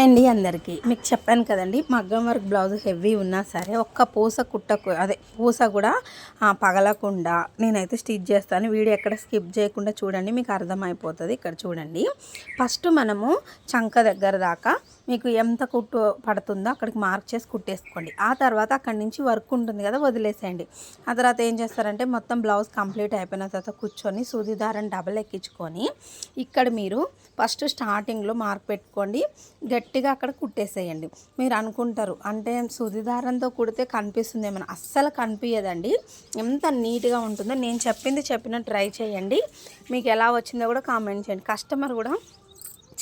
అండి అందరికీ. మీకు చెప్పాను కదండి మగ్గం వర్క్ బ్లౌజ్ హెవీ ఉన్నా సరే ఒక్క పూస కుట్టకు అదే పూస కూడా పగలకుండా నేనైతే స్టిచ్ చేస్తాను. వీడియో ఎక్కడ స్కిప్ చేయకుండా చూడండి మీకు అర్థమైపోతుంది. ఇక్కడ చూడండి. ఫస్ట్ మనము చంక దగ్గర దాకా మీకు ఎంత కుట్టు పడుతుందో అక్కడికి మార్క్ చేసి కుట్టేసుకోండి. ఆ తర్వాత అక్కడి నుంచి వర్క్ ఉంటుంది కదా వదిలేసేయండి. ఆ తర్వాత ఏం చేస్తారంటే మొత్తం బ్లౌజ్ కంప్లీట్ అయిపోయిన తర్వాత కూర్చొని సూది దారం డబల్ ఎక్కించుకొని ఇక్కడ మీరు ఫస్ట్ స్టార్టింగ్లో మార్క్ పెట్టుకోండి. గట్టిగా అక్కడ కుట్టేసేయండి. మీరు అనుకుంటారు అంటే సూది దారంతో కుడితే కనిపిస్తుంది ఏమైనా అస్సలు కనిపించదండి ఎంత నీట్గా ఉంటుందో నేను చెప్పింది చెప్పినట్టు ట్రై చేయండి. మీకు ఎలా వచ్చిందో కూడా కామెంట్ చేయండి. కస్టమర్ కూడా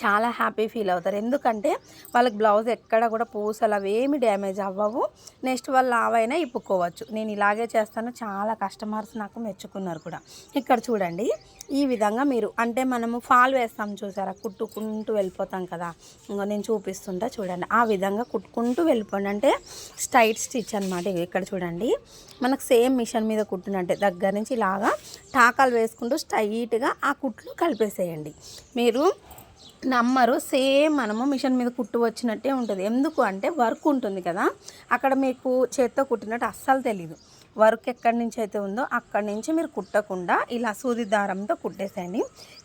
చాలా హ్యాపీ ఫీల్ అవుతారు. ఎందుకంటే వాళ్ళకి బ్లౌజ్ ఎక్కడ కూడా పూసలు అవి ఏమి డ్యామేజ్ అవ్వవు. నెక్స్ట్ వాళ్ళు లావైనా ఇప్పుకోవచ్చు. నేను ఇలాగే చేస్తాను. చాలా కస్టమర్స్ నాకు మెచ్చుకున్నారు కూడా. ఇక్కడ చూడండి. ఈ విధంగా మీరు అంటే మనము ఫాల్ వేస్తాం చూసారా? కుట్టుకుంటూ వెళ్ళిపోతాం కదా. ఇంకా నేను చూపిస్తుంటా చూడండి. ఆ విధంగా కుట్టుకుంటూ వెళ్ళిపోండి. అంటే స్ట్రైట్ స్టిచ్ అనమాట ఇక్కడ చూడండి. మనకు సేమ్ మిషన్ మీద కుట్టినట్టే. దగ్గర నుంచి ఇలాగా టాకాలు వేసుకుంటూ స్ట్రైట్గా ఆ కుట్లు కలిపేసేయండి. మీరు నమ్మరు. సేమ్ మనము మిషన్ మీద కుట్టు వచ్చినట్టే ఉంటుంది. ఎందుకు అంటే వర్క్ ఉంటుంది కదా. అక్కడ మీకు చేత్తో కుట్టినట్టు అస్సలు తెలీదు. వర్క్ ఎక్కడి నుంచి అయితే ఉందో అక్కడి నుంచి మీరు కుట్టకుండా ఇలా సూది దారంతో కుట్టేసేయండి.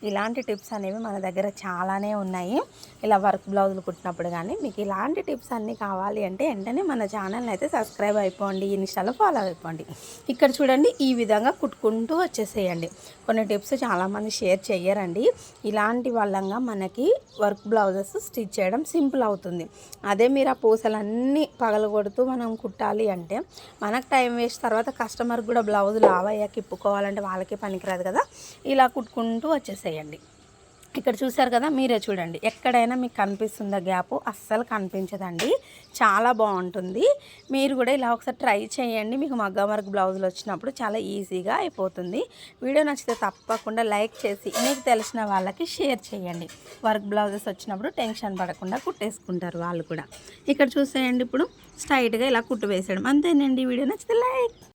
ఇలాంటి టిప్స్ అనేవి మన దగ్గర చాలానే ఉన్నాయి. ఇలా వర్క్ బ్లౌజులు కుట్టినప్పుడు కానీ మీకు ఇలాంటి టిప్స్ అన్నీ కావాలి అంటే వెంటనే మన ఛానల్ని అయితే సబ్స్క్రైబ్ అయిపోండి ఇన్స్టాలో ఫాలో అయిపోండి. ఇక్కడ చూడండి ఈ విధంగా కుట్టుకుంటూ వచ్చేసేయండి. కొన్ని టిప్స్ చాలామంది షేర్ చేయరండి ఇలాంటి వల్లంగా మనకి వర్క్ బ్లౌజెస్ స్టిచ్ చేయడం సింపుల్ అవుతుంది. అదే మీరు ఆ పూసలన్నీ పగలగొడుతూ మనం కుట్టాలి అంటే మనకు టైం వేస్ట్ తర్వాత తర్వాత కస్టమర్ కూడా బ్లౌజ్ లావయ్యాక ఇప్పుకోవాలంటే వాళ్ళకి పనికిరాదు కదా. ఇలా కుట్టుకుంటూ వచ్చేసేయండి. ఇక్కడ చూసారు కదా మీరే చూడండి. ఎక్కడైనా మీకు కనిపిస్తుందా గ్యాప్? అస్సలు కనిపించదండి. చాలా బాగుంటుంది. మీరు కూడా ఇలా ఒకసారి ట్రై చేయండి. మీకు మగ్గం వర్క్ బ్లౌజులు వచ్చినప్పుడు చాలా ఈజీగా అయిపోతుంది. వీడియో నచ్చితే తప్పకుండా లైక్ చేసి మీకు తెలిసిన వాళ్ళకి షేర్ చేయండి. వర్క్ బ్లౌజెస్ వచ్చినప్పుడు టెన్షన్ పడకుండా కుట్టేసుకుంటారు వాళ్ళు కూడా. ఇక్కడ చూసేయండి ఇప్పుడు. స్ట్రైట్గా ఇలా కుట్టు వేసేయడం. అంతేనండి. వీడియో నచ్చితే లైక్.